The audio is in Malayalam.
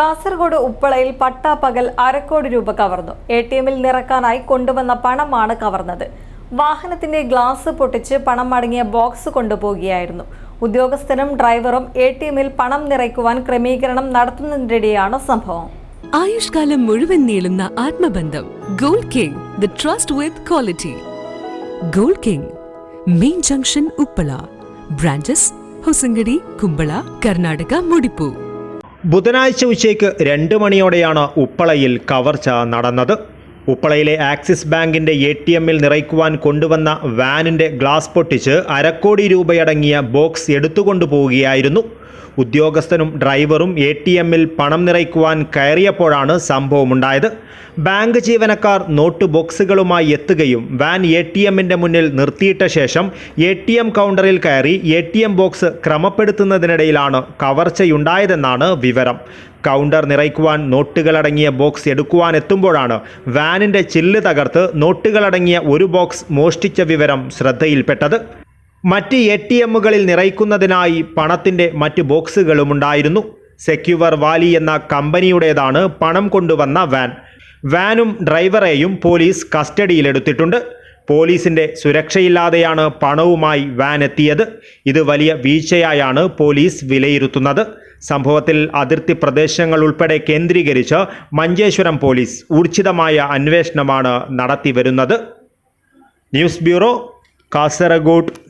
കാസർഗോഡ് ഉപ്പളയിൽ പട്ടാപ്പകൽ അരക്കോടി രൂപ കവർന്നു. എ ടി എമ്മിൽ നിറക്കാനായി കൊണ്ടുവന്ന പണമാണ് കവർന്നത്. വാഹനത്തിന്റെ ഗ്ലാസ് പൊട്ടിച്ച് പണം അടങ്ങിയ ബോക്സ് കൊണ്ടുപോകുകയായിരുന്നു. ഉദ്യോഗസ്ഥനും ഡ്രൈവറും എ ടി എമ്മിൽ പണം നിറയ്ക്കുവാൻ ക്രമീകരണം നടത്തുന്നതിനിടെയാണ് സംഭവം. ആയുഷ്കാലം മുഴുവൻ നീളുന്ന ആത്മബന്ധം. Gold king the trust with quality. Gold king main junction Uppala. Branches Hosangadi Kumbla Karnataka മുടിപ്പു. ബുധനാഴ്ച ഉച്ചയ്ക്ക് രണ്ട് മണിയോടെയാണ് ഉപ്പളയിൽ കവർച്ച നടന്നത്. ഉപ്പളയിലെ ആക്സിസ് ബാങ്കിന്റെ എ ടി എമ്മിൽ നിറയ്ക്കുവാൻ കൊണ്ടുവന്ന വാനിന്റെ ഗ്ലാസ് പൊട്ടിച്ച് അരക്കോടി രൂപയടങ്ങിയ ബോക്സ് എടുത്തുകൊണ്ടു പോവുകയായിരുന്നു. ഉദ്യോഗസ്ഥനും ഡ്രൈവറും എ ടി എമ്മിൽ പണം നിറയ്ക്കുവാൻ കയറിയപ്പോഴാണ് സംഭവമുണ്ടായത്. ബാങ്ക് ജീവനക്കാർ നോട്ട് ബോക്സുകളുമായി എത്തുകയും വാൻ എ ടി എമ്മിന്റെ മുന്നിൽ നിർത്തിയിട്ട ശേഷം എ ടി എം കൗണ്ടറിൽ കയറി എ ടി എം ബോക്സ് ക്രമപ്പെടുത്തുന്നതിനിടയിലാണ് കവർച്ചയുണ്ടായതെന്നാണ് വിവരം. കൗണ്ടർ നിറയ്ക്കുവാൻ നോട്ടുകളടങ്ങിയ ബോക്സ് എടുക്കുവാൻ എത്തുമ്പോഴാണ് വാനിന്റെ ചില്ല് തകർത്ത് നോട്ടുകളടങ്ങിയ ഒരു ബോക്സ് മോഷ്ടിച്ച വിവരം ശ്രദ്ധയിൽപ്പെട്ടത്. മറ്റ് എ ടി എമ്മുകളിൽ നിറയ്ക്കുന്നതിനായി പണത്തിന്റെ മറ്റ് ബോക്സുകളുമുണ്ടായിരുന്നു. സെക്യുവർ വാലി എന്ന കമ്പനിയുടേതാണ് പണം കൊണ്ടുവന്ന വാൻ. വാനും ഡ്രൈവറെയും പോലീസ് കസ്റ്റഡിയിലെടുത്തിട്ടുണ്ട്. പോലീസിന്റെ സുരക്ഷയില്ലാതെയാണ് പണവുമായി വാൻ എത്തിയത്. ഇത് വലിയ വീഴ്ചയായാണ് പോലീസ് വിലയിരുത്തുന്നത്. സംഭവത്തിൽ അതിർത്തി പ്രദേശങ്ങൾ ഉൾപ്പെടെ കേന്ദ്രീകരിച്ച് മഞ്ചേശ്വരം പോലീസ് ഊർജിതമായ അന്വേഷണമാണ് നടത്തിവരുന്നത്. News bureau Kasaragod.